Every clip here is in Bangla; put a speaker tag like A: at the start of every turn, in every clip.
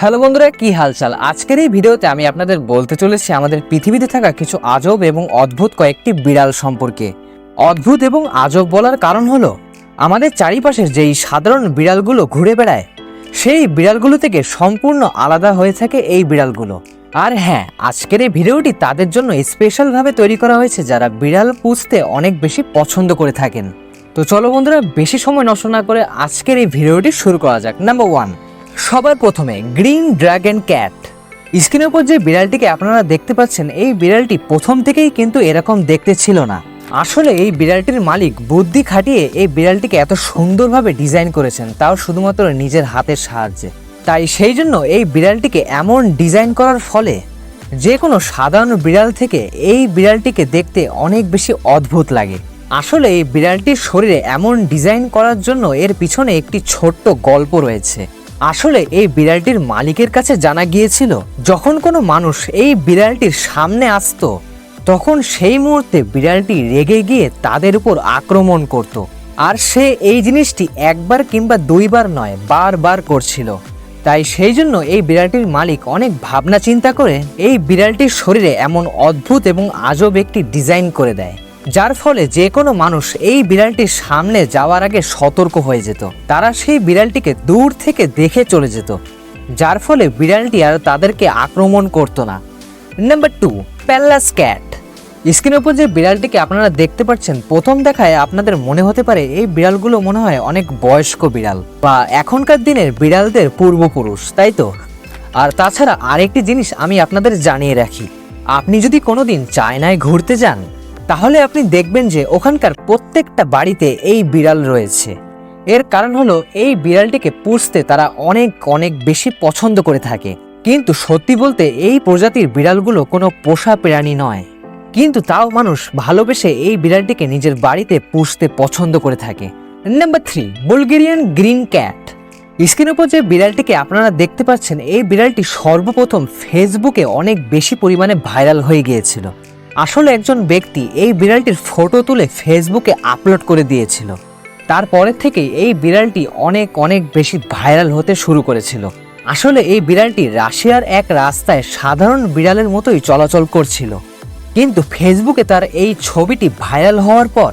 A: হ্যালো বন্ধুরা, কি হালচাল? আজকের এই ভিডিওতে আমি আপনাদের বলতে চলেছি আমাদের পৃথিবীতে থাকা কিছু আজব এবং অদ্ভুত কয়েকটি বিড়াল সম্পর্কে। অদ্ভুত এবং আজব বলার কারণ হলো, আমাদের চারিপাশের যেই সাধারণ বিড়ালগুলো ঘুরে বেড়ায়, সেই বিড়ালগুলো থেকে সম্পূর্ণ আলাদা হয়ে থাকে এই বিড়ালগুলো। আর হ্যাঁ আজকের এই ভিডিওটি তাদের জন্য স্পেশালভাবে তৈরি করা হয়েছে যারা বিড়াল পুষতে অনেক বেশি পছন্দ করে থাকেন। তো চলো বন্ধুরা, বেশি সময় নষ্ট না করে আজকের এই ভিডিওটি শুরু করা যাক। নাম্বার ওয়ান সবার প্রথমে গ্রিন ড্রাগন ক্যাট। স্ক্রিনের উপর যে বিড়ালটিকে আপনারা দেখতে পাচ্ছেন, এই বিড়ালটি প্রথম থেকেই কিন্তু এরকম দেখতে ছিল না। আসলে এই বিড়ালটির মালিক বুদ্ধি খাটিয়ে এই বিড়ালটিকে এত সুন্দরভাবে ডিজাইন করেছেন, তাও শুধুমাত্র নিজের হাতের সাহায্যে। তাই সেই জন্য এই বিড়ালটিকে এমন ডিজাইন করার ফলে যে কোনো সাধারণ বিড়াল থেকে এই বিড়ালটিকে দেখতে অনেক বেশি অদ্ভুত লাগে। আসলে এই বিড়ালটির শরীরে এমন ডিজাইন করার জন্য এর পিছনে একটি ছোট্ট গল্প রয়েছে। আসলে এই বিড়ালটির মালিকের কাছে জানা গিয়েছিল, যখন কোনো মানুষ এই বিড়ালটির সামনে আসতো, তখন সেই মুহূর্তে বিড়ালটি রেগে গিয়ে তাদের উপর আক্রমণ করত। আর সে এই জিনিসটি একবার কিংবা দুইবার নয়, বারবার করছিল। তাই সেই জন্য এই বিড়ালটির মালিক অনেক ভাবনা চিন্তা করে এই বিড়ালটির শরীরে এমন অদ্ভুত এবং আজব একটি ডিজাইন করে দেয়। যার ফলে যে কোনো মানুষ এই বিড়ালটির সামনে যাওয়ার আগে সতর্ক হয়ে যেত। তারা সেই বিড়ালটিকে দূর থেকে দেখে চলে যেত, যার ফলে বিড়ালটি আর তাদেরকে আক্রমণ করতো না। নাম্বার টু প্যালাস ক্যাট স্ক্রিনের উপর যে বিড়ালটিকে আপনারা দেখতে পাচ্ছেন। প্রথম দেখায় আপনাদের মনে হতে পারে এই বিড়ালগুলো মনে হয় অনেক বয়স্ক বিড়াল বা এখনকার দিনের বিড়ালদের পূর্বপুরুষ, তাই তো? আর তাছাড়া আরেকটি জিনিস আমি আপনাদের জানিয়ে রাখি। আপনি যদি কোনোদিন চায়নায় ঘুরতে যান তাহলে আপনি দেখবেন যে ওখানকার প্রত্যেকটা বাড়িতে এই বিড়াল রয়েছে। এর কারণ হলো এই বিড়ালটিকে পুষতে তারা অনেক অনেক বেশি পছন্দ করে থাকে। কিন্তু সত্যি বলতে এই প্রজাতির বিড়ালগুলো কোনো পোষা প্রাণী নয়। কিন্তু তাও মানুষ ভালোবেসে এই বিড়ালটিকে নিজের বাড়িতে পুষতে পছন্দ করে থাকে। Number three Bulgarian green cat স্ক্রিনের উপর যে বিড়ালটিকে আপনারা দেখতে পাচ্ছেন, এই বিড়ালটি সর্বপ্রথম ফেসবুকে অনেক বেশি পরিমাণে ভাইরাল হয়ে গিয়েছিল। আসলে একজন ব্যক্তি এই বিড়ালটির ফটো তুলে ফেসবুকে আপলোড করে দিয়েছিল। তারপরের থেকে এই বিড়ালটি অনেক অনেক বেশি ভাইরাল হতে শুরু করেছিল। আসলে এই বিড়ালটি রাশিয়ার এক রাস্তায় সাধারণ বিড়ালের মতোই চলাচল করছিল। কিন্তু ফেসবুকে তার এই ছবিটি ভাইরাল হওয়ার পর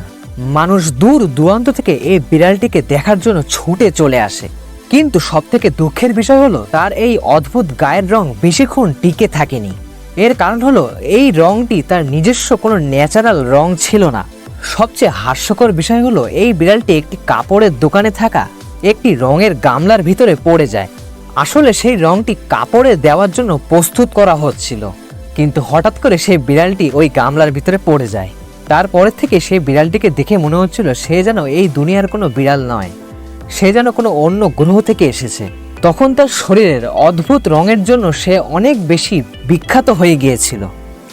A: মানুষ দূর দূরান্ত থেকে এই বিড়ালটিকে দেখার জন্য ছুটে চলে আসে। কিন্তু সবথেকে দুঃখের বিষয় হলো, তার এই অদ্ভুত গায়ের রং বেশিক্ষণ টিকে থাকেনি। এর কারণ হলো, এই রংটি তার নিজস্ব কোনো ন্যাচারাল রং ছিল না। সবচেয়ে হাস্যকর বিষয় হলো, এই বিড়ালটি একটি কাপড়ের দোকানে থাকা একটি রঙের গামলার ভিতরে পড়ে যায়। আসলে সেই রংটি কাপড়ে দেওয়ার জন্য প্রস্তুত করা হচ্ছিল। কিন্তু হঠাৎ করে সেই বিড়ালটি ওই গামলার ভিতরে পড়ে যায়। তারপরের থেকে সেই বিড়ালটিকে দেখে মনে হচ্ছিল, সে যেন এই দুনিয়ার কোনো বিড়াল নয়। সে যেন কোনো অন্য গ্রহ থেকে এসেছে। তখন তার শরীরের অদ্ভুত রঙের জন্য সে অনেক বেশি বিখ্যাত হয়ে গিয়েছিল।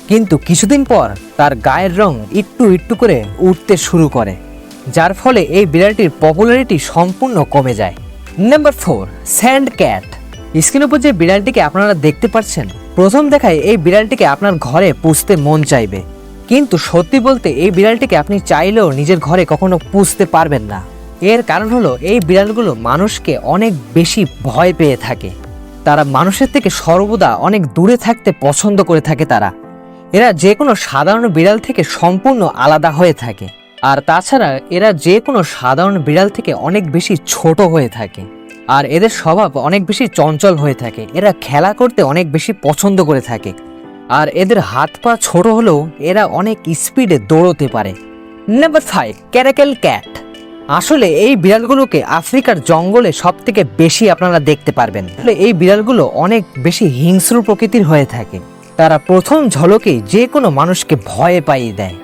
A: কিন্তু কিছুদিন পর তার গায়ের রং একটু একটু করে উঠতে শুরু করে, যার ফলে এই বিড়ালটির পপুলারিটি সম্পূর্ণ কমে যায়। নাম্বার ফোর স্যান্ড ক্যাট স্ক্রিনের উপর যে বিড়ালটিকে আপনারা দেখতে পাচ্ছেন, প্রথম দেখায় এই বিড়ালটিকে আপনার ঘরে পুষতে মন চাইবে। কিন্তু সত্যি বলতে এই বিড়ালটিকে আপনি চাইলেও নিজের ঘরে কখনো পুষতে পারবেন না। এর কারণ হলো এই বিড়ালগুলো মানুষকে অনেক বেশি ভয় পেয়ে থাকে। তারা মানুষের থেকে সর্বদা অনেক দূরে থাকতে পছন্দ করে থাকে তারা। এরা যে কোনো সাধারণ বিড়াল থেকে সম্পূর্ণ আলাদা হয়ে থাকে। আর তাছাড়া এরা যে কোনো সাধারণ বিড়াল থেকে অনেক বেশি ছোট হয়ে থাকে। আর এদের স্বভাব অনেক বেশি চঞ্চল হয়ে থাকে। এরা খেলা করতে অনেক বেশি পছন্দ করে থাকে। আর এদের হাত পা ছোট হলেও এরা অনেক স্পিডে দৌড়তে পারে। নাম্বার ফাইভ ক্যারাকেল ক্যাট আসলে এই বিড়ালগুলোকে আফ্রিকার জঙ্গলে সব থেকে বেশি আপনারা দেখতে পারবেন। এই বিড়ালগুলো অনেক বেশি হিংস্র প্রকৃতির হয়ে থাকে। তারা প্রথম ঝলকেই যে কোনো মানুষকে ভয়ে পাইয়ে দেয়।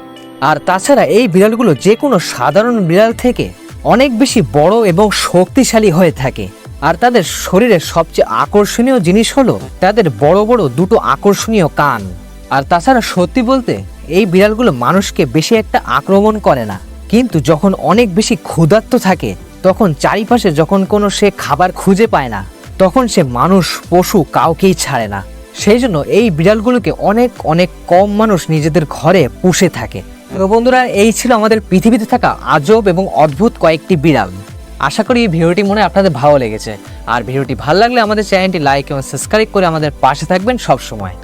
A: আর তাছাড়া এই বিড়ালগুলো যে কোনো সাধারণ বিড়াল থেকে অনেক বেশি বড় এবং শক্তিশালী হয়ে থাকে। আর তাদের শরীরের সবচেয়ে আকর্ষণীয় জিনিস হলো তাদের বড় বড় দুটো আকর্ষণীয় কান। আর তাছাড়া সত্যি বলতে এই বিড়ালগুলো মানুষকে বেশি একটা আক্রমণ করে না। কিন্তু যখন অনেক বেশি ক্ষুধার্ত থাকে, তখন চারিপাশে যখন কোনো সে খাবার খুঁজে পায় না, তখন সে মানুষ, পশু কাউকেই ছাড়ে না। সেই জন্য এই বিড়ালগুলোকে অনেক অনেক কম মানুষ নিজেদের ঘরে পুষে থাকে। তো বন্ধুরা, এই ছিল আমাদের পৃথিবীতে থাকা আজব এবং অদ্ভুত কয়েকটি বিড়াল। আশা করি এই ভিডিওটি মনে আপনাদের ভালো লেগেছে। আর ভিডিওটি ভালো লাগলে আমাদের চ্যানেলটি লাইক এবং সাবস্ক্রাইব করে আমাদের পাশে থাকবেন সব সময়